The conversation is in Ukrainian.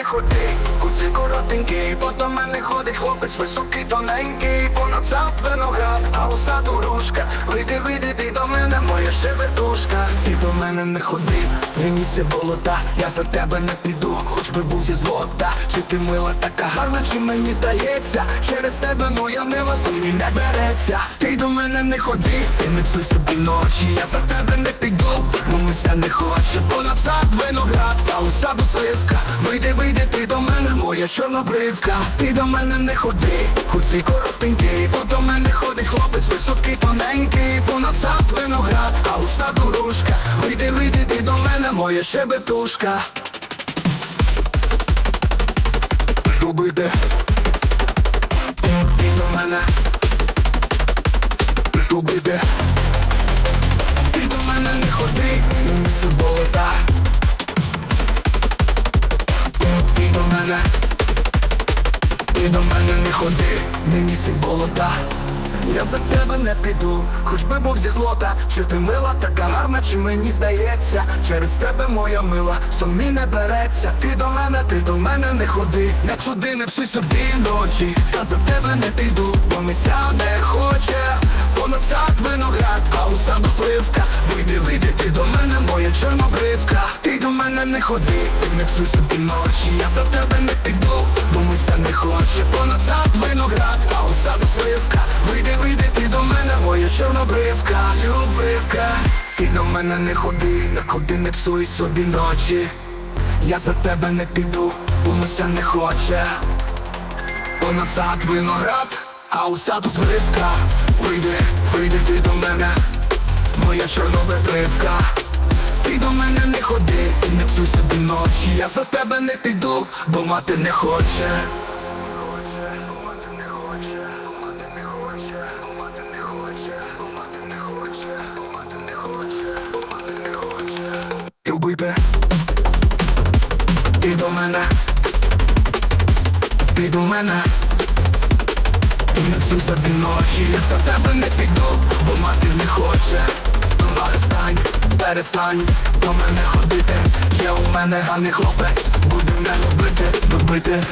не ходи, куці коротенький, бо до мене ходить хлопець високий, тоненький, понад сад виноград, а у саду грушка. Вийди, вийди, ти мене, шебетушка. Ти до мене не ходи, примісся болота, я за тебе не піду, хоч би був зі злота. Чи ти мила така гарна, чи мені здається, через тебе моя мила сумні не береться. Ти до мене не ходи, ти не псуй собі ночі, я за тебе не піду, мамуся не хоче, понад сад виноград, а у саду соєвка. Вийди, вийди, ти до мене, моя чорнобривка. Ти до мене не ходи, хоч і коротенький, бо до мене ходить хлопець високий, тоненький, понад сад виноград, а у саду грушка. Вийди, вийди, ти до мене, моя шебетушка. Любите, ти до мене. Любите, ти до мене не ходи, болота. Ти до мене, ти до мене не ходи, не місяць болота. Я за тебе не піду, хоч би був зі злота, чи ти мила така гарна, чи мені здається, через тебе моя мила, сон не береться. Ти до мене, ти до мене не ходи, не туди, не псуй собі ночі. Я за тебе не піду, бо мися не хоче. Понад сад виноград, а у саду сливка. Вийди, вийди, ти до мене, моя чорнобривка. Ти до мене не ходи, ти не псуй собі ночі. Я за тебе не піду, бо мися не хоче. Понад сад чорнобривка, любивка. Ти до мене не ходи, не ходи, не псуй собі ночі. Я за тебе не піду, бо мися не хоче. Понад сад виноград, а у саду зривка Вийди, вийди ти до мене, моя чорнобривка Ти до мене не ходи, не псуй собі ночі Я за тебе не піду, бо мати не хоче Любите, ти до мене, ти до мене. Ти не всю собі ночі, я за тебе не піду, бо мати не хоче. Перестань, перестань до мене ходити. Я у мене гарний хлопець, буду не любити, любити